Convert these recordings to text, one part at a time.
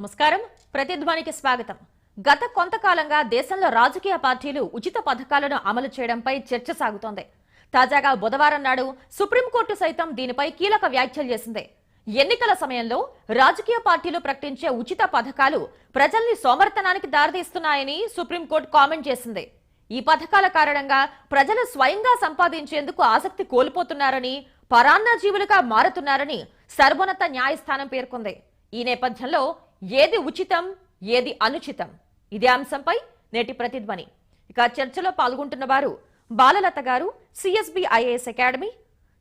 నమస్కారం. ప్రతిధ్వనికి స్వాగతం. గత కొంతకాలంగా దేశంలో రాజకీయ పార్టీలు ఉచిత పథకాలను అమలు చేయడంపై చర్చ సాగుతోంది. తాజాగా బుధవారం నాడు సుప్రీంకోర్టు సైతం దీనిపై కీలక వ్యాఖ్యలు చేసింది. ఎన్నికల సమయంలో రాజకీయ పార్టీలు ప్రకటించే ఉచిత పథకాలు ప్రజల్ని సోమర్తనానికి దారితీస్తున్నాయని సుప్రీంకోర్టు కామెంట్ చేసింది. ఈ పథకాల కారణంగా ప్రజలు స్వయంగా సంపాదించేందుకు ఆసక్తి కోల్పోతున్నారని పరాన్న జీవులుగా మారుతున్నారని సర్వోన్నత న్యాయస్థానం పేర్కొంది. ఈ నేపథ్యంలో ఏది ఉచితం ఏది అనుచితం? ఇదే అంశంపై నేటి ప్రతిధ్వని. ఇక చర్చలో పాల్గొంటున్న వారు Balalatha garu CSB IAS academy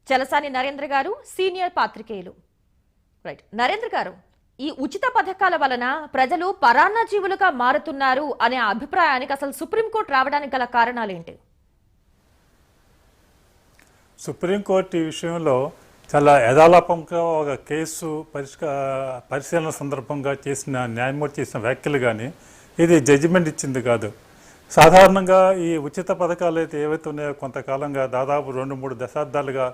Chalasani Narendra garu senior పాత్రికేయులు. రైట్. నరేంద్ర గారు ఈ ఉచిత పథకాల వలన ప్రజలు పరాన్న జీవులుగా మారుతున్నారు అనే అభిప్రాయానికి అసలు సుప్రీంకోర్టు రావడానికి గల కారణాలేంటి? సుప్రీంకోర్టు ఈ విషయంలో చాలా యథాలాపంగా ఒక కేసు పరిష్క పరిశీలన సందర్భంగా చేసిన న్యాయమూర్తి చేసిన వ్యాఖ్యలు కానీ ఇది జడ్జిమెంట్ ఇచ్చింది కాదు. సాధారణంగా ఈ ఉచిత పథకాలు అయితే ఏవైతే ఉన్నాయో కొంతకాలంగా దాదాపు రెండు మూడు దశాబ్దాలుగా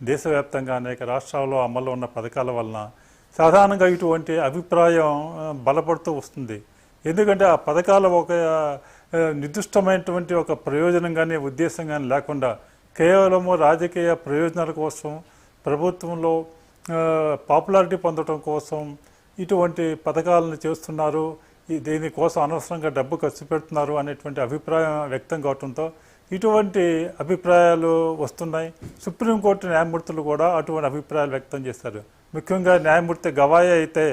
దేశవ్యాప్తంగా అనేక రాష్ట్రాల్లో అమల్లో ఉన్న పథకాల వలన సాధారణంగా ఇటువంటి అభిప్రాయం బలపడుతూ వస్తుంది. ఎందుకంటే ఆ పథకాల ఒక నిర్దిష్టమైనటువంటి ఒక ప్రయోజనం కానీ ఉద్దేశం కానీ లేకుండా కేవలము రాజకీయ ప్రయోజనాల కోసం ప్రభుత్వంలో పాపులారిటీ పొందడం కోసం ఇటువంటి పథకాలను చేస్తున్నారు. ఈ దీనికోసం అనవసరంగా డబ్బు ఖర్చు పెడుతున్నారు అనేటువంటి అభిప్రాయం వ్యక్తం కావడంతో ఇటువంటి అభిప్రాయాలు వస్తున్నాయి. సుప్రీంకోర్టు న్యాయమూర్తులు కూడా అటువంటి అభిప్రాయాలు వ్యక్తం చేశారు. ముఖ్యంగా న్యాయమూర్తి గవాయి అయితే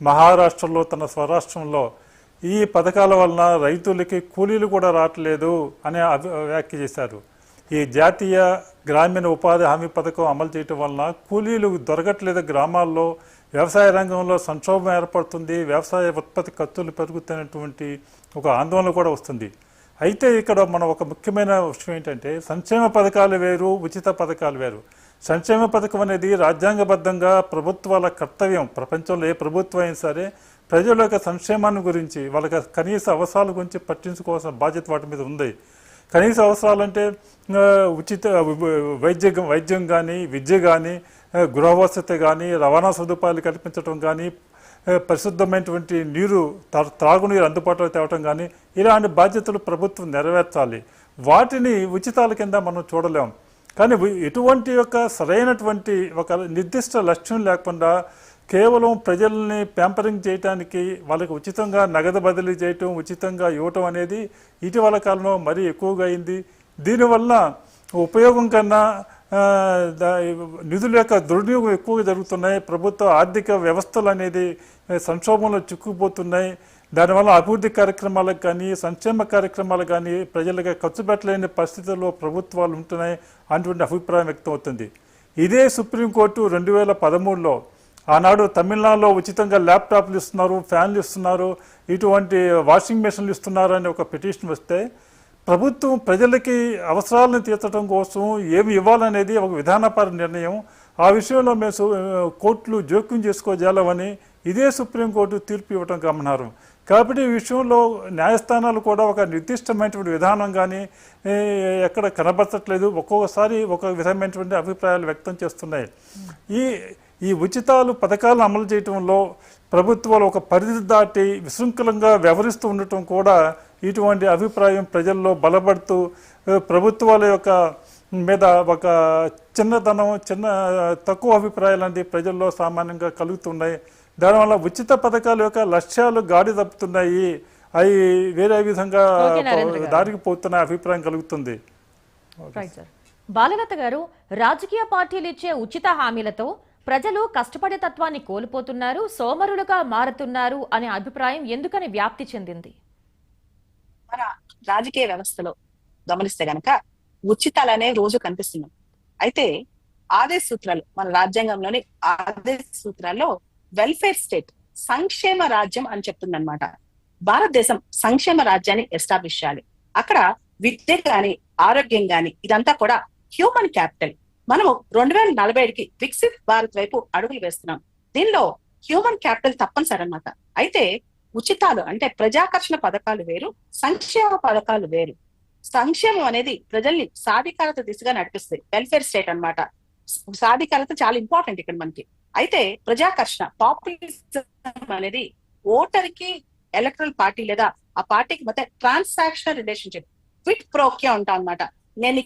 మహారాష్ట్రలో తన స్వరాష్ట్రంలో ఈ పథకాల వలన రైతులకి కూలీలు కూడా రావట్లేదు అనే వ్యాఖ్య చేశారు. ఈ జాతీయ గ్రామీణ ఉపాధి హామీ పథకం అమలు చేయటం వలన కూలీలు దొరకట్లేదు గ్రామాల్లో వ్యవసాయ రంగంలో సంక్షోభం ఏర్పడుతుంది వ్యవసాయ ఉత్పత్తి ఖర్చులు పెరుగుతున్నటువంటి ఒక ఆందోళన కూడా వస్తుంది. అయితే ఇక్కడ మనం ఒక ముఖ్యమైన విషయం ఏంటంటే సంక్షేమ పథకాలు వేరు ఉచిత పథకాలు వేరు. సంక్షేమ పథకం అనేది రాజ్యాంగబద్ధంగా ప్రభుత్వాల కర్తవ్యం. ప్రపంచంలో ఏ ప్రభుత్వం అయినా సరే ప్రజల యొక్క సంక్షేమాన్ని గురించి వాళ్ళకి కనీస అవసరాల గురించి పట్టించుకోవాల్సిన బాధ్యత వాటి మీద ఉంది. కనీస అవసరాలంటే ఉచిత వైద్య వైద్యం కానీ విద్య కానీ గృహవసతి కానీ రవాణా సదుపాయాలు కల్పించడం కానీ పరిశుద్ధమైనటువంటి నీరు తా- త్రాగునీరు అందుబాటులో తేవటం కానీ ఇలాంటి బాధ్యతలు ప్రభుత్వం నెరవేర్చాలి. వాటిని ఉచితాల కింద మనం చూడలేం. కానీ ఎటువంటి యొక్క సరైనటువంటి ఒక నిర్దిష్ట లక్ష్యం లేకుండా కేవలం ప్రజల్ని ప్యాంపరింగ్ చేయడానికి వాళ్ళకి ఉచితంగా నగదు బదిలీ చేయటం ఉచితంగా ఇవ్వటం అనేది ఇటీవల కాలంలో మరీ ఎక్కువగా అయింది. దీనివల్ల ఉపయోగం కన్నా నిధుల యొక్క దుర్వినియోగం ఎక్కువగా జరుగుతున్నాయి. ప్రభుత్వ ఆర్థిక వ్యవస్థలు అనేది సంక్షోభంలో చిక్కుపోతున్నాయి దానివల్ల అభివృద్ధి కార్యక్రమాలకు కానీ సంక్షేమ కార్యక్రమాలకు కానీ ప్రజలకు ఖర్చు పెట్టలేని పరిస్థితుల్లో ప్రభుత్వాలు ఉంటున్నాయి అటువంటి అభిప్రాయం వ్యక్తం అవుతుంది ఇదే సుప్రీంకోర్టు రెండు వేల పదమూడులో ఆనాడు తమిళనాడులో ఉచితంగా ల్యాప్టాప్లు ఇస్తున్నారు ఫ్యాన్లు ఇస్తున్నారు ఇటువంటి వాషింగ్ మెషిన్లు ఇస్తున్నారు అనే ఒక పిటిషన్ వస్తే ప్రభుత్వం ప్రజలకి అవసరాలను తీర్చడం కోసం ఏమి ఇవ్వాలనేది ఒక విధానపర నిర్ణయం. ఆ విషయంలో మేము కోర్టులు జోక్యం చేసుకోజాలవని ఇదే సుప్రీంకోర్టు తీర్పు ఇవ్వటం గమనారు కాబట్టి ఈ విషయంలో న్యాయస్థానాలు కూడా ఒక నిర్దిష్టమైనటువంటి విధానం కానీ ఎక్కడ కనబరచట్లేదు. ఒక్కొక్కసారి ఒక విధమైనటువంటి అభిప్రాయాలు వ్యక్తం చేస్తున్నాయి. ఈ ఈ ఉచితాలు పథకాలను అమలు చేయటంలో ప్రభుత్వాలు ఒక పరిధి దాటి విశృంఖలంగా వ్యవహరిస్తూ ఉండటం కూడా ఇటువంటి అభిప్రాయం ప్రజల్లో బలపడుతూ ప్రభుత్వాల యొక్క మీద ఒక చిన్నతనం చిన్న తక్కువ అభిప్రాయాలు ప్రజల్లో సామాన్యంగా కలుగుతున్నాయి. దానివల్ల ఉచిత పథకాల యొక్క లక్ష్యాలు గాడి తప్పుతున్నాయి. అవి వేరే విధంగా. దారికి పోతున్న అభిప్రాయం కలుగుతుంది. బాలలత గారు రాజకీయ పార్టీలు ఇచ్చే ఉచిత హామీలతో ప్రజలు కష్టపడే తత్వాన్ని కోల్పోతున్నారు సోమరులుగా మారుతున్నారు అనే అభిప్రాయం ఎందుకని వ్యాప్తి చెందింది? మన రాజకీయ వ్యవస్థలో గమనిస్తే గనక ఉచితాలనే రోజు కనిపిస్తున్నాం అయితే ఆదేశ సూత్రాలు మన రాజ్యాంగంలోని ఆదేశ సూత్రాల్లో వెల్ఫేర్ స్టేట్ సంక్షేమ రాజ్యం అని చెప్తుందన్నమాట. భారతదేశం సంక్షేమ రాజ్యాన్ని ఎస్టాబ్లిష్ చేయాలి. అక్కడ విద్య కానీ ఆరోగ్యం కానీ ఇదంతా కూడా హ్యూమన్ క్యాపిటల్ మనము రెండు వేల నలభై ఏడుకి వికసిత్ భారత్ వైపు అడుగులు వేస్తున్నాం. దీనిలో హ్యూమన్ క్యాపిటల్ తప్పనిసరి అన్నమాట. అయితే ఉచితాలు అంటే ప్రజాకర్షణ పథకాలు వేరు సంక్షేమ పథకాలు వేరు. సంక్షేమం అనేది ప్రజల్ని సాధికారత దిశగా నడిపిస్తుంది. వెల్ఫేర్ స్టేట్ అన్నమాట. సాధికారత చాలా ఇంపార్టెంట్ ఇక్కడ మనకి. అయితే ప్రజాకర్షణ పాపులిజం అనేది ఓటర్కి ఎలక్ట్రల్ పార్టీ లేదా ఆ పార్టీకి మధ్య ట్రాన్సాక్షనల్ రిలేషన్షిప్ క్విట్ ప్రోక్యా ఉంటాం అనమాట నేను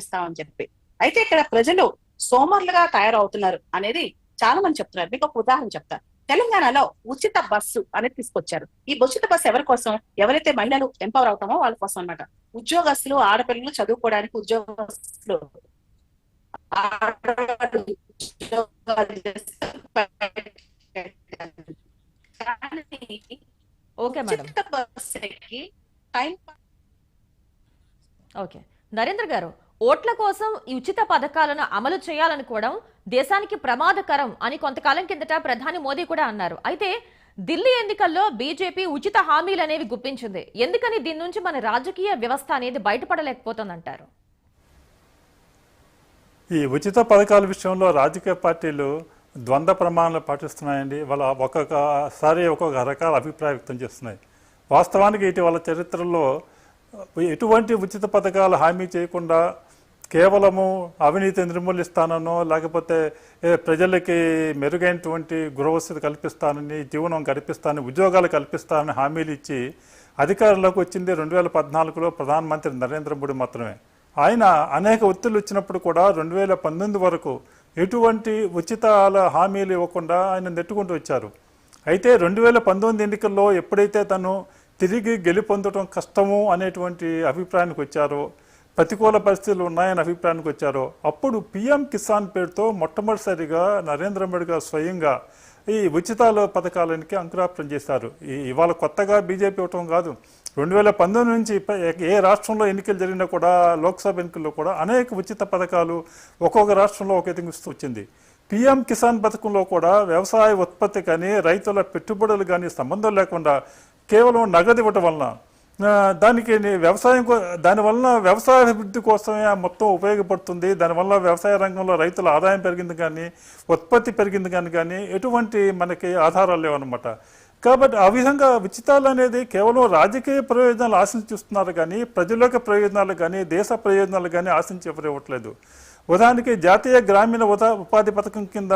ఇస్తావు అని చెప్పి. అయితే ఇక్కడ ప్రజలు సోమరులుగా తయారవుతున్నారు అనేది చాలా మంది చెప్తున్నారు. మీకు ఒక ఉదాహరణ చెప్తా. తెలంగాణలో ఉచిత బస్సు అనేది తీసుకొచ్చారు. ఈ ఉచిత బస్సు ఎవరి కోసం? ఎవరైతే మహిళలు ఎంపవర్ అవుతామో వాళ్ళ కోసం అన్నమాట. ఉద్యోగస్తులు ఆడపిల్లలు చదువుకోవడానికి ఉద్యోగస్తులు. Okay madam. బస్సు ఎక్కి టైం ఓకే నరేంద్ర గారు ఓట్ల కోసం ఈ ఉచిత పథకాలను అమలు చేయాలనుకోవడం దేశానికి ప్రమాదకరం అని కొంతకాలం కిందట ప్రధాని మోదీ కూడా అన్నారు. అయితే ఢిల్లీ ఎన్నికల్లో బీజేపీ ఉచిత హామీలు అనేవి గుప్పించింది. ఎందుకని దీని నుంచి మన రాజకీయ వ్యవస్థ అనేది బయటపడలేకపోతుందంటారు? ఈ ఉచిత పథకాల విషయంలో రాజకీయ పార్టీలు ద్వంద్వ ప్రమాణాలు పాటిస్తున్నాయండి. వాళ్ళ ఒక్కొక్కసారి ఒక్కొక్క రకాల అభిప్రాయం వ్యక్తం చేస్తున్నాయి. వాస్తవానికి ఇటీవల చరిత్రలో ఎటువంటి ఉచిత పథకాలు హామీ చేయకుండా కేవలము అవినీతి నిర్మూలిస్తానో లేకపోతే ప్రజలకి మెరుగైనటువంటి గృహవసతి కల్పిస్తానని జీవనం కల్పిస్తానని ఉద్యోగాలు కల్పిస్తానని హామీలు ఇచ్చి అధికారంలోకి వచ్చింది రెండు వేల పద్నాలుగులో ప్రధానమంత్రి నరేంద్ర మోడీ మాత్రమే. ఆయన అనేక ఒత్తిళ్ళు వచ్చినప్పుడు కూడా రెండు వేల పంతొమ్మిది వరకు ఎటువంటి ఉచితాల హామీలు ఇవ్వకుండా ఆయన నెట్టుకుంటూ వచ్చారు. అయితే రెండు వేల పంతొమ్మిది ఎన్నికల్లో ఎప్పుడైతే తను తిరిగి గెలుపొందడం కష్టము అనేటువంటి అభిప్రాయానికి వచ్చారో ప్రతికూల పరిస్థితులు ఉన్నాయని అభిప్రాయానికి వచ్చారో అప్పుడు పిఎం కిసాన్ పేరుతో మొట్టమొదటిసారిగా నరేంద్ర మోడీ గారు స్వయంగా ఈ ఉచితాల పథకాలకి అంకురార్పణ చేశారు. ఈ ఇవాళ కొత్తగా బీజేపీ ఇవ్వటం కాదు రెండు వేల పంతొమ్మిది నుంచి ఏ రాష్ట్రంలో ఎన్నికలు జరిగినా కూడా లోక్సభ ఎన్నికల్లో కూడా అనేక ఉచిత పథకాలు ఒక్కొక్క రాష్ట్రంలో ఒక ఎదిగిస్తూ వచ్చింది. పిఎం కిసాన్ పథకంలో కూడా వ్యవసాయ ఉత్పత్తి కానీ రైతుల పెట్టుబడులు కానీ సంబంధం లేకుండా కేవలం నగదు ఇవ్వటం వలన దానికి వ్యవసాయం కో- దానివల్ల వ్యవసాయ అభివృద్ధి కోసమే ఆ మొత్తం ఉపయోగపడుతుంది. దానివల్ల వ్యవసాయ రంగంలో రైతుల ఆదాయం పెరిగింది కానీ ఉత్పత్తి పెరిగింది కానీ కానీ ఎటువంటి మనకి ఆధారాలు లేవన్నమాట. కాబట్టి ఆ విధంగా ఉచితాలు అనేది కేవలం రాజకీయ ప్రయోజనాలు ఆశించిస్తున్నారు కానీ ప్రజల యొక్క ప్రయోజనాలు కానీ దేశ ప్రయోజనాలు కానీ ఆశించి ఇవ్వట్లేదు ఉదాహరణకి జాతీయ గ్రామీణ ఉదా ఉపాధి పథకం కింద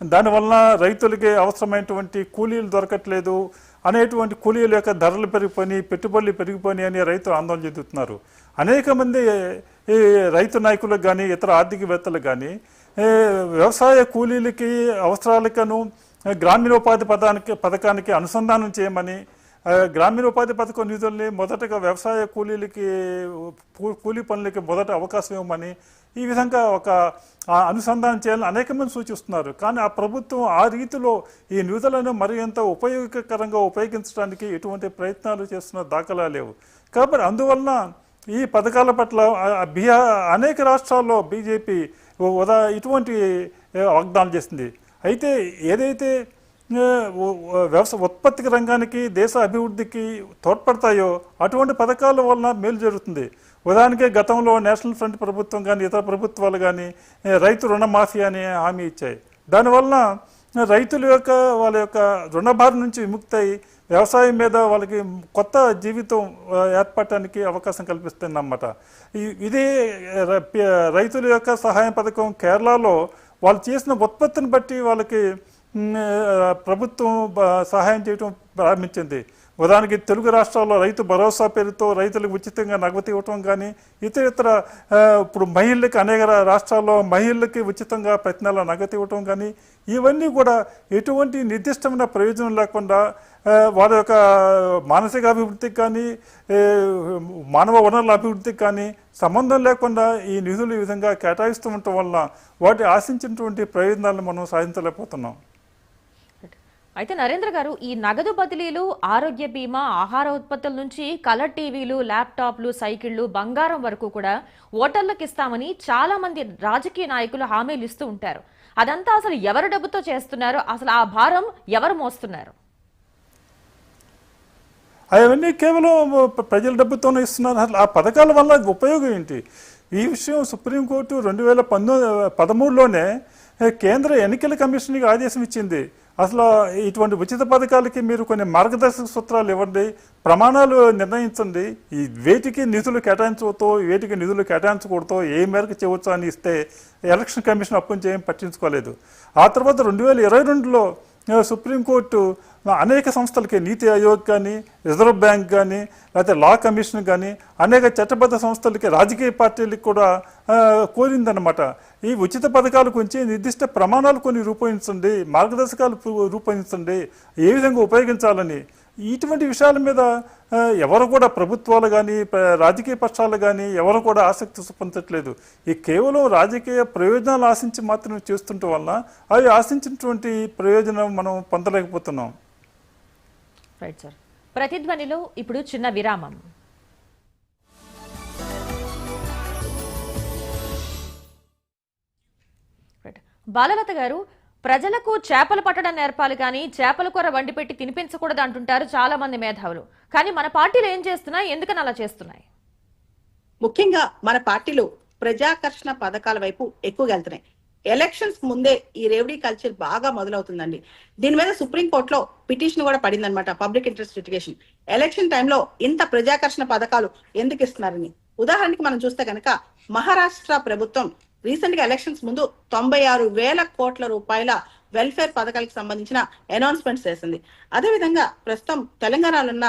దానివల్ల రైతులకి అవసరమైనటువంటి కూలీలు దొరకట్లేదు. అనేటువంటి కూలీల యొక్క ధరలు పెరిగిపోయి పెట్టుబడులు పెరిగిపోయి అని రైతులు ఆందోళన చెందుతున్నారు. అనేక మంది ఈ రైతు నాయకులకు కానీ ఇతర ఆర్థికవేత్తలకు కానీ వ్యవసాయ కూలీలకి అవసరాలకను గ్రామీణోపాధి పదానికి పథకానికి అనుసంధానం చేయమని గ్రామీణ గ్రామీణోపాధి పథకం నిధుల్ని మొదటగా వ్యవసాయ కూలీలకి కూలీ పనులకి మొదట అవకాశం ఇవ్వమని ఈ విధంగా ఒక అనుసంధానం చేయాలని అనేక మంది సూచిస్తున్నారు. కానీ ఆ ప్రభుత్వం ఆ రీతిలో ఈ నిధులను మరింత ఉపయోగకరంగా ఉపయోగించడానికి ఎటువంటి ప్రయత్నాలు చేస్తున్న దాఖలా లేవు. కాబట్టి అందువలన ఈ పథకాల పట్ల బీహార్ అనేక రాష్ట్రాల్లో బీజేపీ ఉదా ఇటువంటి వాగ్దానం వాగ్దానాలు చేసింది. అయితే ఏదైతే వ్యవసాయ ఉత్పత్తి రంగానికి దేశ అభివృద్ధికి తోడ్పడతాయో అటువంటి పథకాల వలన మేలు జరుగుతుంది. ఉదాహరణకి గతంలో నేషనల్ ఫ్రంట్ ప్రభుత్వం కానీ ఇతర ప్రభుత్వాలు కానీ రైతు రుణమాఫీ అని హామీ ఇచ్చాయి. దానివల్ల రైతుల యొక్క వాళ్ళ యొక్క రుణభారం నుంచి విముక్తి అయి వ్యవసాయం మీద వాళ్ళకి కొత్త జీవితం ఏర్పడటానికి అవకాశం కల్పిస్తుంది అన్నమాట ఇది రైతుల యొక్క సహాయం పథకం కేరళలో వాళ్ళు చేసిన ఉత్పత్తిని బట్టి వాళ్ళకి ప్రభుత్వం సహాయం చేయడం ప్రారంభించింది. ఉదాహరణకి తెలుగు రాష్ట్రాల్లో రైతు భరోసా పేరుతో రైతులకు ఉచితంగా నగదు ఇవ్వటం కానీ ఇతర ఇతర ఇప్పుడు మహిళలకి అనేక రాష్ట్రాల్లో మహిళలకి ఉచితంగా ప్రతి నెల నగదు ఇవ్వటం కానీ ఇవన్నీ కూడా ఎటువంటి నిర్దిష్టమైన ప్రయోజనం లేకుండా వారి యొక్క మానసిక అభివృద్ధికి కానీ మానవ వనరుల అభివృద్ధికి కానీ సంబంధం లేకుండా ఈ నిధులు ఈ విధంగా కేటాయిస్తూ ఉండటం వలన వాటి ఆశించినటువంటి ప్రయోజనాలను మనం సాధించలేకపోతున్నాం. అయితే నరేంద్ర గారు ఈ నగదు బదిలీలు ఆరోగ్య బీమా ఆహార ఉత్పత్తుల నుంచి కలర్ టీవీలు ల్యాప్టాప్లు సైకిళ్ళు బంగారం వరకు కూడా ఓటర్లకు ఇస్తామని చాలా మంది రాజకీయ నాయకులు హామీలు ఇస్తూ ఉంటారు. అదంతా అసలు ఎవరి డబ్బుతో చేస్తున్నారు? అసలు ఆ భారం ఎవరు మోస్తున్నారు? అవన్నీ కేవలం ప్రజల డబ్బుతోనే ఇస్తున్నారు. అసలు ఆ పథకాల వల్ల ఉపయోగం ఏంటి? ఈ విషయం సుప్రీంకోర్టు రెండు వేల పంతొమ్మిది పదమూడులోనే కేంద్ర ఎన్నికల కమిషన్కి ఆదేశం ఇచ్చింది. అసలు ఇటువంటి ఉచిత పథకాలకి మీరు కొన్ని మార్గదర్శక సూత్రాలు ఇవ్వండి ప్రమాణాలు నిర్ణయించండి ఈ వేటికి నిధులు కేటాయించవతో వేటికి నిధులు కేటాయించకూడదు ఏ మేరకు చేయవచ్చు అని ఇస్తే ఎలక్షన్ కమిషన్ అప్పటి చేయం పట్టించుకోలేదు. ఆ తర్వాత రెండు వేల ఇరవై రెండులో సుప్రీంకోర్టు అనేక సంస్థలకి నీతి ఆయోగ్ కానీ రిజర్వ్ బ్యాంక్ కానీ లేకపోతే లా కమిషన్ కానీ అనేక చట్టబద్ధ సంస్థలకి రాజకీయ పార్టీలకు కూడా కోరిందనమాట ఈ ఉచిత పథకాల గురించి నిర్దిష్ట ప్రమాణాలు కొన్ని రూపొందించండి మార్గదర్శకాలు రూపొందించండి ఏ విధంగా ఉపయోగించాలని. ఇటువంటి విషయాల మీద ఎవరు కూడా ప్రభుత్వాలు కానీ రాజకీయ పక్షాలు కానీ ఎవరు కూడా ఆసక్తి చూపించట్లేదు ఈ కేవలం రాజకీయ ప్రయోజనాలు ఆశించి మాత్రమే చేస్తుండటం వలన అవి ఆశించినటువంటి ప్రయోజనం మనం పొందలేకపోతున్నాం. Right sir. ప్రతిధ్వనిలో ఇప్పుడు చిన్న విరామం. రైట్. బాలలత గారు ప్రజలకు చేపలు పట్టడం నేర్పాలి కానీ చేపల కూర వండి పెట్టి తినిపించకూడదు అంటుంటారు చాలా మంది మేధావులు. కానీ మన పార్టీలు ఏం చేస్తున్నాయి? ఎందుకని అలా చేస్తున్నాయి? ముఖ్యంగా మన పార్టీలు ప్రజాకర్షణ పథకాల వైపు ఎక్కువగా వెళ్తున్నాయి. ఎలక్షన్స్ ముందే ఈ రేవడీ కల్చర్ బాగా మొదలవుతుందండి. దీని మీద సుప్రీంకోర్టులో పిటిషన్ కూడా పడింది అనమాట పబ్లిక్ ఇంట్రెస్ట్ లిటిగేషన్ ఎలక్షన్ టైంలో ఇంత ప్రజాకర్షణ పథకాలు ఎందుకు ఇస్తున్నారని. ఉదాహరణకి మనం చూస్తే కనుక మహారాష్ట్ర ప్రభుత్వం రీసెంట్గా ఎలక్షన్స్ ముందు తొంభై ఆరు వేల కోట్ల రూపాయల వెల్ఫేర్ పథకాలకు సంబంధించిన అనౌన్స్మెంట్స్ చేసింది. అదేవిధంగా ప్రస్తుతం తెలంగాణలో ఉన్న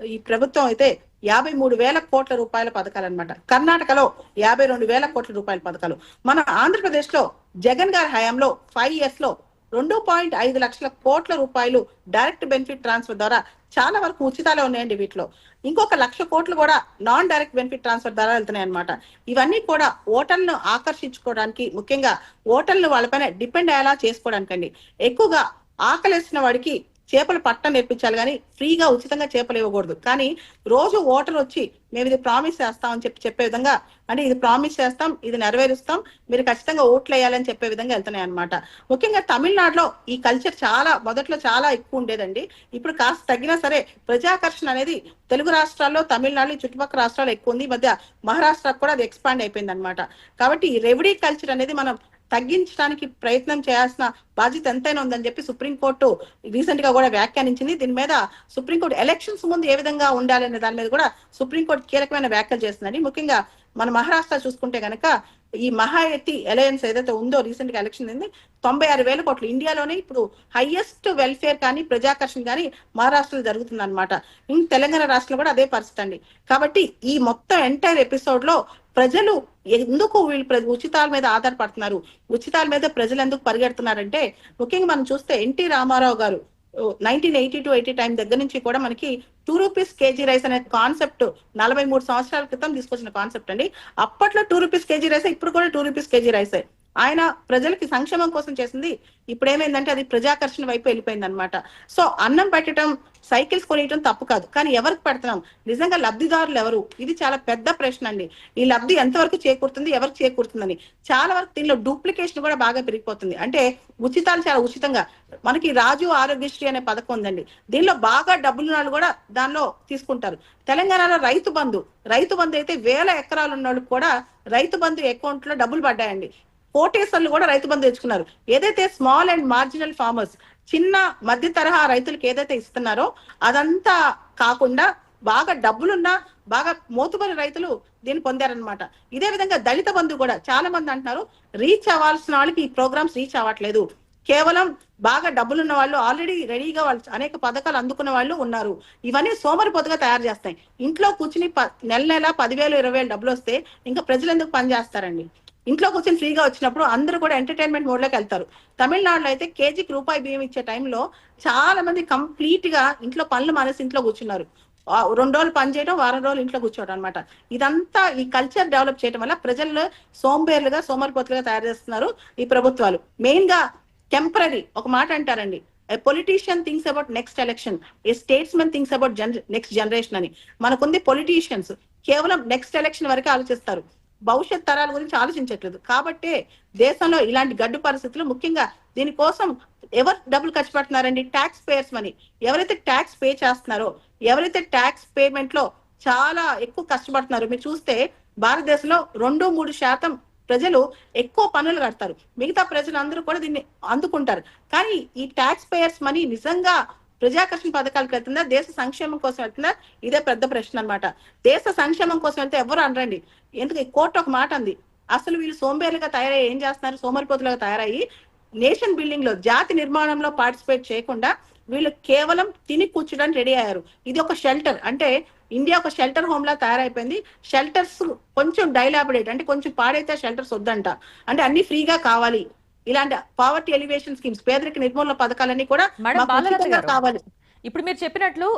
ఈ ప్రభుత్వం అయితే యాభై మూడు వేల కోట్ల రూపాయల పథకాలు అనమాట కర్ణాటకలో యాభై రెండు వేల కోట్ల రూపాయల పథకాలు. మన ఆంధ్రప్రదేశ్లో జగన్ గారి హయాంలో ఫైవ్ ఇయర్స్లో రెండు పాయింట్ ఐదు లక్షల కోట్ల రూపాయలు డైరెక్ట్ బెనిఫిట్ ట్రాన్స్ఫర్ ద్వారా చాలా వరకు ఉచితాలే ఉన్నాయండి వీటిలో. ఇంకొక లక్ష కోట్లు కూడా నాన్ డైరెక్ట్ బెనిఫిట్ ట్రాన్స్ఫర్ ద్వారా వెళ్తున్నాయి అనమాట ఇవన్నీ కూడా ఓటర్లను ఆకర్షించుకోవడానికి ముఖ్యంగా ఓటర్లు వాళ్ళపైన డిపెండ్ అయ్యేలా చేసుకోవడానికండి. ఎక్కువగా ఆకలేసిన వాడికి చేపలు పట్ట నేర్పించాలి కానీ ఫ్రీగా ఉచితంగా చేపలు ఇవ్వకూడదు. కానీ రోజు ఓటర్ వచ్చి మేము ఇది ప్రామిస్ చేస్తాం అని చెప్పి చెప్పే విధంగా అంటే ఇది ప్రామిస్ చేస్తాం ఇది నెరవేరుస్తాం మీరు ఖచ్చితంగా ఓట్లు వేయాలని చెప్పే విధంగా వెళ్తున్నాయి అనమాట ముఖ్యంగా తమిళనాడులో ఈ కల్చర్ చాలా మొదట్లో చాలా ఎక్కువ ఉండేదండి. ఇప్పుడు కాస్త తగ్గినా సరే ప్రజాకర్షణ అనేది తెలుగు రాష్ట్రాల్లో తమిళనాడు చుట్టుపక్కల రాష్ట్రాలు ఎక్కువ ఉంది. ఈ మధ్య మహారాష్ట్రకు కూడా అది ఎక్స్పాండ్ అయిపోయింది అనమాట కాబట్టి ఈ రెవడీ కల్చర్ అనేది మనం తగ్గించడానికి ప్రయత్నం చేయాల్సిన బాధ్యత ఎంతైనా ఉందని చెప్పి సుప్రీంకోర్టు రీసెంట్గా కూడా వ్యాఖ్యానించింది. దీని మీద సుప్రీంకోర్టు ఎలక్షన్స్ ముందు ఏ విధంగా ఉండాలనే దాని మీద కూడా సుప్రీంకోర్టు కీలకమైన వ్యాఖ్యలు చేస్తుందని ముఖ్యంగా మన మహారాష్ట్ర చూసుకుంటే కనుక ఈ మహాయతి అలయన్స్ ఏదైతే ఉందో రీసెంట్గా ఎలక్షన్ అయింది తొంభై ఆరు వేల కోట్లు ఇండియాలోనే ఇప్పుడు హైయెస్ట్ వెల్ఫేర్ కానీ ప్రజాకర్షణ కానీ మహారాష్ట్రలో జరుగుతుంది అనమాట తెలంగాణ రాష్ట్రంలో కూడా అదే పరిస్థితి అండి. కాబట్టి ఈ మొత్తం ఎంటైర్ ఎపిసోడ్లో ప్రజలు ఎందుకు వీళ్ళు ఉచితాల మీద ఆధారపడుతున్నారు? ఉచితాల మీద ప్రజలు ఎందుకు పరిగెడుతున్నారంటే ముఖ్యంగా మనం చూస్తే NT Ramarao garu nineteen eighty two eighty time దగ్గర నుంచి కూడా మనకి టూ రూపీస్ కేజీ రైస్ అనే కాన్సెప్ట్ నలభై మూడు సంవత్సరాల క్రితం తీసుకొచ్చిన కాన్సెప్ట్ అండి. అప్పట్లో టూ రూపీస్ కేజీ రైస్ ఇప్పుడు కూడా టూ రూపీస్ కేజీ రైసే. ఆయన ప్రజలకి సంక్షేమం కోసం చేసింది. ఇప్పుడు ఏమైందంటే అది ప్రజాకర్షణ వైపు వెళ్ళిపోయింది అనమాట సో అన్నం పెట్టడం సైకిల్స్ కొనియటం తప్పు కాదు. కానీ ఎవరికి పెడుతున్నాం? నిజంగా లబ్ధిదారులు ఎవరు? ఇది చాలా పెద్ద ప్రశ్న అండి. ఈ లబ్ధి ఎంతవరకు చేకూరుతుంది ఎవరికి చేకూరుతుందని. చాలా వరకు దీనిలో డూప్లికేషన్ కూడా బాగా పెరిగిపోతుంది. అంటే ఉచితాలు చాలా ఉచితంగా. మనకి రాజు ఆరోగ్యశ్రీ అనే పథకం ఉందండి. దీనిలో బాగా డబ్బులు వాళ్ళు కూడా దానిలో తీసుకుంటారు. తెలంగాణలో రైతు బంధు. రైతు బంధు అయితే వేల ఎకరాలు ఉన్న కూడా రైతు బంధు అకౌంట్లో డబ్బులు పడ్డాయండి. కోటేశ్వర్లు కూడా రైతు బంధు తెచ్చుకున్నారు. ఏదైతే స్మాల్ అండ్ మార్జినల్ ఫార్మర్స్ చిన్న మధ్య తరహా రైతులకు ఏదైతే ఇస్తున్నారో అదంతా కాకుండా బాగా డబ్బులున్న బాగా మోతుబరి రైతులు దీన్ని పొందారనమాట ఇదే విధంగా దళిత బంధు కూడా చాలా మంది అంటున్నారు రీచ్ అవ్వాల్సిన వాళ్ళకి ఈ ప్రోగ్రామ్స్ రీచ్ అవ్వట్లేదు. కేవలం బాగా డబ్బులున్న వాళ్ళు ఆల్రెడీ రెడీగా వాళ్ళు అనేక పథకాలు అందుకున్న వాళ్ళు ఉన్నారు. ఇవన్నీ సోమరిపోతుగా తయారు చేస్తాయి. ఇంట్లో కూర్చుని ప- నెల నెల పదివేలు ఇరవై వేలు డబ్బులు వస్తే ఇంకా ప్రజలు ఎందుకు పనిచేస్తారండి ఇంట్లో కూర్చొని ఫ్రీగా వచ్చినప్పుడు అందరూ కూడా ఎంటర్టైన్మెంట్ మోడ్లోకి వెళ్తారు. తమిళనాడులో అయితే కేజీకి రూపాయి బియ్యం ఇచ్చే టైంలో చాలా మంది కంప్లీట్గా ఇంట్లో పనులు మానేసి ఇంట్లో కూర్చున్నారు. రెండు రోజులు పని చేయడం వారం రోజులు ఇంట్లో కూర్చోవడం అనమాట ఇదంతా ఈ కల్చర్ డెవలప్ చేయడం వల్ల ప్రజలు సోంబేర్లుగా సోమరిపోతులుగా తయారు చేస్తున్నారు ఈ ప్రభుత్వాలు. మెయిన్గా టెంపరీ ఒక మాట అంటారండి. A politician thinks about next election a statesman thinks about next generation అని. మనకుంది పొలిటీషియన్స్ కేవలం నెక్స్ట్ ఎలక్షన్ వరకే ఆలోచిస్తారు. భవిష్యత్ తరాల గురించి ఆలోచించట్లేదు. కాబట్టే దేశంలో ఇలాంటి గడ్డు పరిస్థితులు ముఖ్యంగా దీనికోసం ఎవరు డబ్బులు ఖర్చు పెడుతున్నారండి? Tax payers money. ఎవరైతే ట్యాక్స్ పే చేస్తున్నారో ఎవరైతే ట్యాక్స్ పేమెంట్లో చాలా ఎక్కువ కష్టపడుతున్నారో మీరు చూస్తే భారతదేశంలో రెండు మూడు శాతం ప్రజలు ఎక్కువ పన్నులు కడతారు. మిగతా ప్రజలందరూ కూడా దీన్ని అందుకుంటారు. కానీ ఈ ట్యాక్స్ పేయర్స్ మనీ నిజంగా ప్రజాకర్షణ పథకాలకు వెళ్తుందా దేశ సంక్షేమం కోసం వెళ్తుందా ఇదే పెద్ద ప్రశ్న అన్నమాట. దేశ సంక్షేమం కోసం వెళ్తే ఎవరు అనరండి. ఎందుకు కోర్టు ఒక మాట అంది. అసలు వీళ్ళు సోంబేరులుగా తయారై ఏం చేస్తున్నారు? సోమరిపోతులుగా తయారయ్యి నేషన్ బిల్డింగ్లో జాతి నిర్మాణంలో పార్టిసిపేట్ చేయకుండా వీళ్ళు కేవలం తిని కూర్చోడానికి రెడీ అయ్యారు. ఇది ఒక షెల్టర్. అంటే ఇండియా ఒక షెల్టర్ హోమ్ లా తయారైపోయింది. షెల్టర్స్ కొంచెం డైలాబిడేట్ అంటే కొంచెం పాడైతే షెల్టర్స్ వద్దంట. అంటే అన్ని ఫ్రీగా కావాలి. ఇలాంటి పావర్టీ ఎలివేషన్ స్కీమ్స్ పేదరిక నిర్మూలన పథకాలన్నీ కూడా. కావాలి ఇప్పుడు మీరు చెప్పినట్లు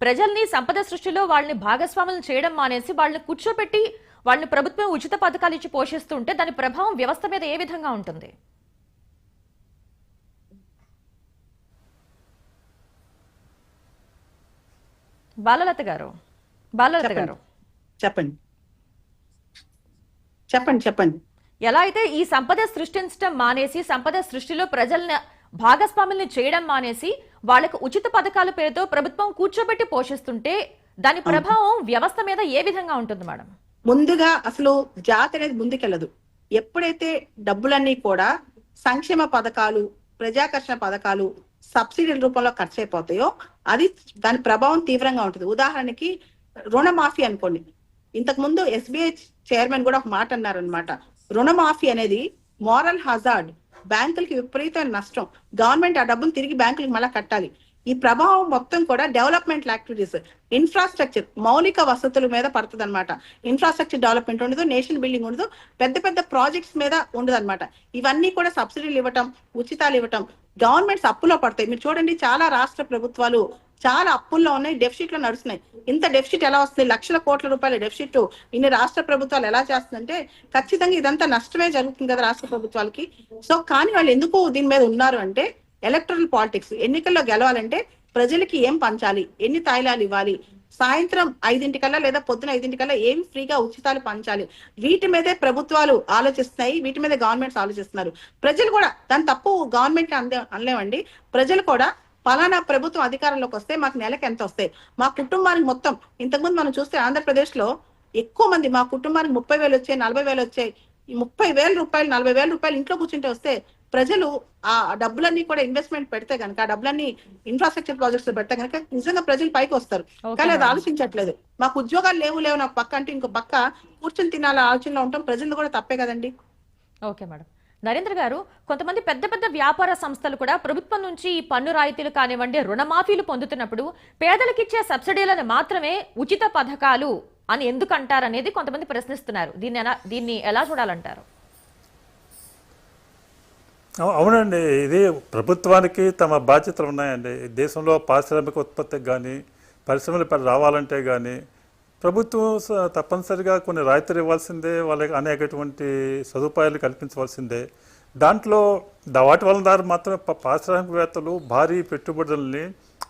ప్రజల్ని సంపద సృష్టిలో వాళ్ళని భాగస్వాములను చేయడం మానేసి వాళ్ళని కూర్చోబెట్టి వాళ్ళని ప్రభుత్వం ఉచిత పథకాలు ఇచ్చి పోషిస్తుంటే దాని ప్రభావం వ్యవస్థ మీద ఏ విధంగా ఉంటుంది బాలలత గారు బాలలత. గారు చెప్పండి చెప్పండి చెప్పండి ఎలా అయితే ఈ సంపద సృష్టించడం మానేసి సంపద సృష్టిలో ప్రజల్ని భాగస్వాముల్ని చేయడం మానేసి వాళ్ళకు ఉచిత పథకాల పేరుతో ప్రభుత్వం కూర్చోబెట్టి పోషిస్తుంటే దాని ప్రభావం వ్యవస్థ మీద ఏ విధంగా ఉంటుంది మేడం? ముందుగా అసలు జాతి అనేది ముందుకెళ్ళదు. ఎప్పుడైతే డబ్బులన్నీ కూడా సంక్షేమ పథకాలు ప్రజాకర్షణ పథకాలు సబ్సిడీల రూపంలో ఖర్చు అయిపోతాయో అది దాని ప్రభావం తీవ్రంగా ఉంటుంది. ఉదాహరణకి రుణమాఫీ అనుకోండి. ఇంతకు ముందు ఎస్బీఐ చైర్మన్ కూడా ఒక మాట అన్నారనమాట రుణమాఫీ అనేది మోరల్ హజార్డ్ బ్యాంకులకి విపరీతమైన నష్టం. గవర్నమెంట్ ఆ డబ్బులు తిరిగి బ్యాంకులకు మళ్ళీ కట్టాలి. ఈ ప్రభావం మొత్తం కూడా డెవలప్మెంట్ యాక్టివిటీస్ ఇన్ఫ్రాస్ట్రక్చర్ మౌలిక వసతుల మీద పడుతుంది అనమాట ఇన్ఫ్రాస్ట్రక్చర్ డెవలప్మెంట్ ఉండదు నేషనల్ బిల్డింగ్ ఉండదు పెద్ద పెద్ద ప్రాజెక్ట్స్ మీద ఉండదు అనమాట ఇవన్నీ కూడా సబ్సిడీలు ఇవ్వటం ఉచితాలు ఇవ్వటం గవర్నమెంట్స్ అప్పులో పడతాయి. మీరు చూడండి చాలా రాష్ట్ర ప్రభుత్వాలు చాలా అప్పుల్లో ఉన్నాయి డెఫిసిట్లు నడుస్తున్నాయి. ఇంత డెఫిసిట్ ఎలా వస్తుంది? లక్షల కోట్ల రూపాయల డెఫిసిట్ ఇన్ని రాష్ట్ర ప్రభుత్వాలు ఎలా చేస్తుందంటే ఖచ్చితంగా ఇదంతా నష్టమే జరుగుతుంది కదా రాష్ట్ర ప్రభుత్వాలకి. సో కానీ వాళ్ళు ఎందుకు దీని మీద ఉన్నారు అంటే ఎలక్ట్రల్ పాలిటిక్స్ ఎన్నికల్లో గెలవాలంటే ప్రజలకి ఏం పంచాలి? ఎన్ని తాయిలాలు ఇవ్వాలి? సాయంత్రం ఐదింటికల్లా లేదా పొద్దున ఐదింటికల్లా ఏం ఫ్రీగా ఉచితాలు పంచాలి? వీటి మీదే ప్రభుత్వాలు ఆలోచిస్తున్నాయి వీటి మీద గవర్నమెంట్స్ ఆలోచిస్తున్నారు. ప్రజలు కూడా దాని తప్పు గవర్నమెంట్ అందే అనలేమండి. ప్రజలు కూడా పలానా ప్రభుత్వం అధికారంలోకి వస్తే మాకు నెలకు ఎంత వస్తాయి? మా కుటుంబానికి మొత్తం ఇంతకుముందు మనం చూస్తే ఆంధ్రప్రదేశ్లో ఎక్కువ మంది మా కుటుంబానికి ముప్పై వేలు వచ్చాయి నలభై వేలు వచ్చాయి. ఈ ముప్పై వేల రూపాయలు నలభై వేల రూపాయలు ఇంట్లో కూర్చుంటే వస్తే ప్రజలు ఆ డబ్బులన్నీ కూడా ఇన్వెస్ట్మెంట్ పెడితే కనుక ఆ డబ్బులన్నీ ఇన్ఫ్రాస్ట్రక్చర్ ప్రాజెక్ట్స్లో పెడితే కనుక నిజంగా ప్రజలు పైకి వస్తారు. కానీ అది. ఆలోచించట్లేదు. మాకు ఉద్యోగాలు లేవు లేవు నాకు పక్క అంటే ఇంకో పక్క కూర్చొని తినాల ఆలోచనలో ఉంటాం ప్రజలు కూడా తప్పే కదండి. Okay madam. నరేంద్ర గారు కొంతమంది పెద్ద పెద్ద వ్యాపార సంస్థలు కూడా ప్రభుత్వం నుంచి ఈ పన్ను రాయితీలు కానివ్వండి రుణమాఫీలు పొందుతున్నప్పుడు పేదలకిచ్చే సబ్సిడీలను మాత్రమే ఉచిత పథకాలు అని ఎందుకు అంటారనేది కొంతమంది ప్రశ్నిస్తున్నారు. దీన్ని ఎలా దీన్ని ఎలా చూడాలంటారు? అవునండి. ఇది ప్రభుత్వానికి తమ బాధ్యతలు ఉన్నాయండి. దేశంలో పారిశ్రామిక ఉత్పత్తికి కానీ పరిశ్రమలు రావాలంటే కానీ ప్రభుత్వం స- తప్పనిసరిగా కొన్ని రాయితీలు ఇవ్వాల్సిందే వాళ్ళకి అనేకటువంటి సదుపాయాలు కల్పించవలసిందే. దాంట్లో వాటి వలన దారి మాత్రమే పారిశ్రామికవేత్తలు భారీ పెట్టుబడుల్ని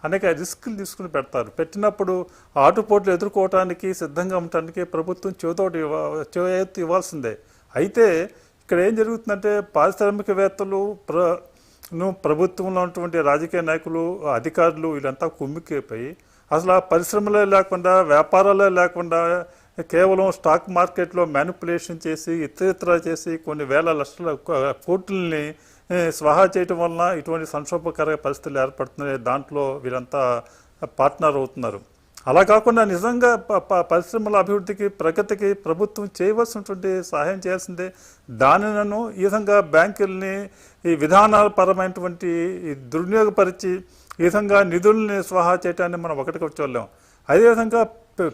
అనేక రిస్కులు తీసుకుని పెడతారు. పెట్టినప్పుడు ఆటుపోట్లు ఎదుర్కోవటానికి సిద్ధంగా ఉండటానికి ప్రభుత్వం చేతోటి చేతి ఇవ్వాల్సిందే. అయితే ఇక్కడ ఏం జరుగుతుందంటే పారిశ్రామికవేత్తలు ప్ర ను ప్రభుత్వంలో ఉన్నటువంటి రాజకీయ నాయకులు అధికారులు వీళ్ళంతా కుమ్మికైపోయి అసలు ఆ పరిశ్రమలే లేకుండా వ్యాపారాలే లేకుండా కేవలం స్టాక్ మార్కెట్లో మ్యానిపులేషన్ చేసి ఇతరితర చేసి కొన్ని వేల లక్షల కోట్లని స్వాహా చేయటం వలన ఇటువంటి సంక్షోభకర పరిస్థితులు ఏర్పడుతున్నాయి. దాంట్లో వీరంతా పార్ట్నర్ అవుతున్నారు. అలా కాకుండా నిజంగా పరిశ్రమల అభివృద్ధికి ప్రగతికి ప్రభుత్వం చేయవలసినటువంటి సహాయం చేయాల్సిందే. దానినను ఈ విధంగా బ్యాంకుల్ని ఈ విధానపరమైనటువంటి దుర్వినియోగపరిచి ఈ విధంగా నిధుల్ని స్వాహా చేయటాన్ని మనం ఒకటికి వచ్చేవాళ్ళం. అదేవిధంగా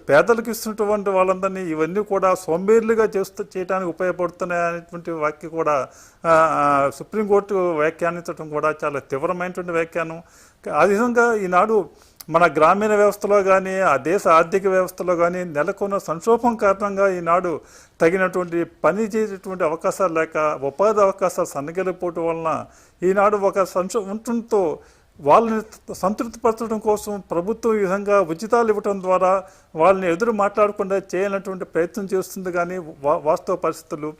పేదలకు ఇస్తున్నటువంటి వాళ్ళందరినీ ఇవన్నీ కూడా సోంబేర్లుగా చేస్తూ చేయడానికి ఉపయోగపడుతున్నాయి అనేటువంటి వాక్య కూడా సుప్రీంకోర్టు వ్యాఖ్యానించడం కూడా చాలా తీవ్రమైనటువంటి వ్యాఖ్యానం. అదే విధంగా ఈనాడు మన గ్రామీణ వ్యవస్థలో కానీ ఆ దేశ ఆర్థిక వ్యవస్థలో కానీ నెలకొన్న సంక్షోభం కారణంగా ఈనాడు తగినటువంటి పని చేసేటువంటి అవకాశాలు లేక ఉపాధి అవకాశాలు సన్నగిలిపోవటం వలన ఈనాడు ఒక సంక్షో ఉండటంతో వాళ్ళని సంతృప్తిపరచడం కోసం ప్రభుత్వం ఈ విధంగా ఉచితాలు ఇవ్వటం ద్వారా వాళ్ళని ఎదురు మాట్లాడకుండా చేయనటువంటి ప్రయత్నం చేస్తుంది కానీ వా వాస్తవ పరిస్థితులు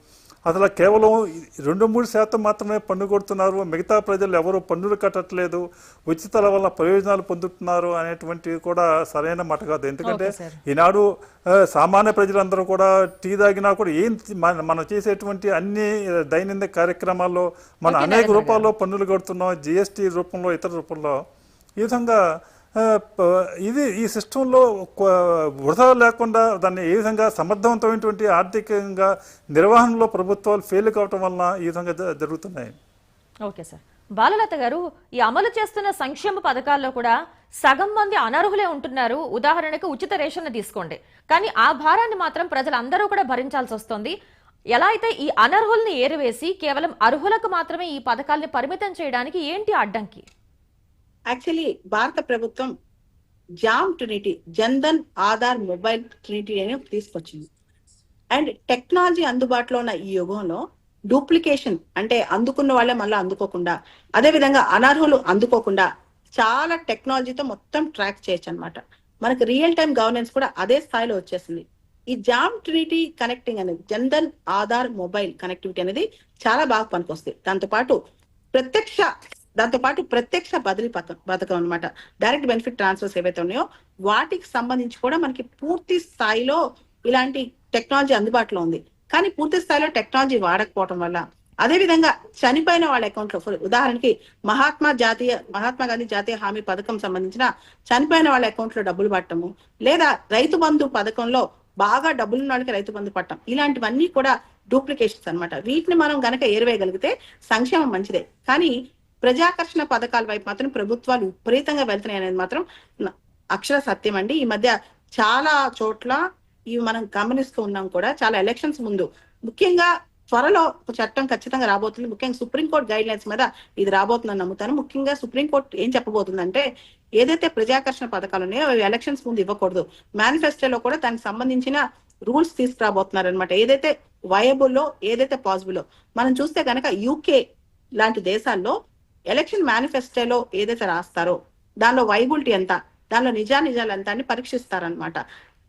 అసలు కేవలం రెండు మూడు శాతం మాత్రమే పన్ను కొడుతున్నారు. మిగతా ప్రజలు ఎవరు పన్నులు కట్టట్లేదు. ఉచితాల వల్ల ప్రయోజనాలు పొందుతున్నారు అనేటువంటివి కూడా సరైన మాట కాదు. ఎందుకంటే. ఈనాడు సామాన్య ప్రజలందరూ కూడా టీ తాగినా కూడా ఏం మన- మనం చేసేటువంటి అన్ని దైనందిన కార్యక్రమాల్లో మన అనేక. రూపాల్లో పన్నులు కడుతున్నాం. జిఎస్టీ రూపంలో ఇతర రూపంలో. ఈ విధంగా ఇది ఈ సిస్టంలో వృధా లేకుండా దాన్ని ఏ విధంగా సమర్థవంతమైనటువంటి ఆర్థికంగా నిర్వహణలో ప్రభుత్వాలు ఫెయిల్ కావటం వలన ఈ విధంగా జరుగుతున్నాయి. Okay sir. బాలలత గారు ఈ అమలు చేస్తున్న సంక్షేమ పథకాల్లో కూడా సగం మంది అనర్హులే ఉంటున్నారు. ఉదాహరణకు ఉచిత రేషన్ తీసుకోండి. కానీ ఆ భారాన్ని మాత్రం ప్రజలందరూ కూడా భరించాల్సి వస్తుంది. ఎలా అయితే ఈ అనర్హుల్ని ఏరివేసి కేవలం అర్హులకు మాత్రమే ఈ పథకాల్ని పరిమితం చేయడానికి ఏంటి అడ్డంకి? యాక్చువల్లీ భారత ప్రభుత్వం JAM trinity Jan Dhan Aadhaar mobile trinity అని తీసుకొచ్చింది. అండ్ టెక్నాలజీ అందుబాటులో ఉన్న ఈ యుగంలో డూప్లికేషన్ అంటే అందుకున్న వాళ్ళే మళ్ళీ అందుకోకుండా అదే విధంగా అనర్హులు అందుకోకుండా చాలా టెక్నాలజీతో మొత్తం ట్రాక్ చేయొచ్చు అనమాట మనకి రియల్ టైం గవర్నెన్స్ కూడా అదే స్థాయిలో వచ్చేసింది. ఈ జామ్ ట్రినిటీ కనెక్టింగ్ అనేది జన్ధన్ ఆధార్ మొబైల్ కనెక్టివిటీ అనేది చాలా బాగా పనికొస్తుంది దాంతో పాటు ప్రత్యక్ష దాంతో పాటు ప్రత్యక్ష బదిలీ పథకం పథకం అనమాట డైరెక్ట్ బెనిఫిట్ ట్రాన్స్ఫర్స్ ఏవైతే ఉన్నాయో వాటికి సంబంధించి కూడా మనకి పూర్తి స్థాయిలో ఇలాంటి టెక్నాలజీ అందుబాటులో ఉంది. కానీ పూర్తి స్థాయిలో టెక్నాలజీ వాడకపోవడం వల్ల అదేవిధంగా చనిపోయిన వాళ్ళ అకౌంట్లో ఉదాహరణకి మహాత్మా జాతీయ మహాత్మా గాంధీ జాతీయ హామీ పథకం సంబంధించిన చనిపోయిన వాళ్ళ అకౌంట్లో డబ్బులు పట్టము లేదా రైతు బంధు పథకంలో బాగా డబ్బులున్న వాళ్ళకి రైతు బంధు పట్టం ఇలాంటివన్నీ కూడా డూప్లికేషన్స్ అనమాట వీటిని మనం గనక ఏరవేయగలిగితే సంక్షేమం మంచిదే. కానీ ప్రజాకర్షణ పథకాల వైపు మాత్రం ప్రభుత్వాలు విపరీతంగా వెళ్తున్నాయి అనేది మాత్రం అక్షర సత్యం అండి. ఈ మధ్య చాలా చోట్ల ఇవి మనం గమనిస్తూ ఉన్నాం కూడా చాలా ఎలక్షన్స్ ముందు. ముఖ్యంగా త్వరలో ఒక చట్టం ఖచ్చితంగా రాబోతుంది. ముఖ్యంగా సుప్రీంకోర్టు గైడ్ లైన్స్ మీద ఇది రాబోతుందని నమ్ముతాను. ముఖ్యంగా సుప్రీంకోర్టు ఏం చెప్పబోతుందంటే ఏదైతే ప్రజాకర్షణ పథకాలు ఉన్నాయో అవి ఎలక్షన్స్ ముందు ఇవ్వకూడదు. మేనిఫెస్టోలో కూడా దానికి సంబంధించిన రూల్స్ తీసుకురాబోతున్నారు అనమాట ఏదైతే వయబుల్లో ఏదైతే పాసిబుల్లో మనం చూస్తే కనుక యూకే లాంటి దేశాల్లో ఎలక్షన్ మేనిఫెస్టోలో ఏదైతే రాస్తారో దానిలో వైబిలిటీ ఎంత దానిలో నిజా నిజాలు ఎంత అని పరీక్షిస్తారనమాట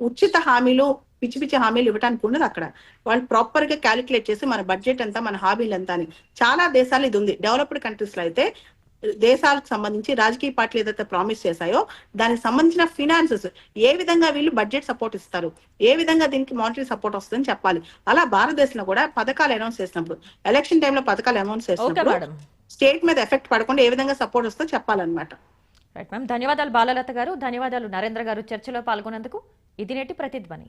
ఉచిత హామీలు పిచ్చి పిచ్చి హామీలు ఇవ్వడానికి ఉండదు అక్కడ. వాళ్ళు ప్రాపర్గా క్యాలిక్యులేట్ చేసి మన బడ్జెట్ ఎంత మన హామీలు ఎంత అని. చాలా దేశాలు ఇది ఉంది. డెవలప్డ్ కంట్రీస్లో అయితే దేశాలకు సంబంధించి రాజకీయ పార్టీలు ఏదైతే ప్రామిస్ చేశాయో దానికి సంబంధించిన ఫినాన్సెస్ ఏ విధంగా వీళ్ళు బడ్జెట్ సపోర్ట్ ఇస్తారు ఏ విధంగా దీనికి మానిటరీ సపోర్ట్ వస్తుందని చెప్పాలి. అలా భారతదేశంలో కూడా పథకాలు అనౌన్స్ చేసినప్పుడు ఎలక్షన్ టైంలో పథకాలు అనౌన్స్ చేసినప్పుడు స్టేట్ మీద ఎఫెక్ట్ పడకుండా ఏ విధంగా సపోర్ట్ వస్తుందో చెప్పాలన్నమాట. రైట్ మ్యామ్ ధన్యవాదాలు బాలలత గారు. ధన్యవాదాలు నరేంద్ర గారు చర్చలో పాల్గొన్నందుకు. ఇది నేటి ప్రతిధ్వని.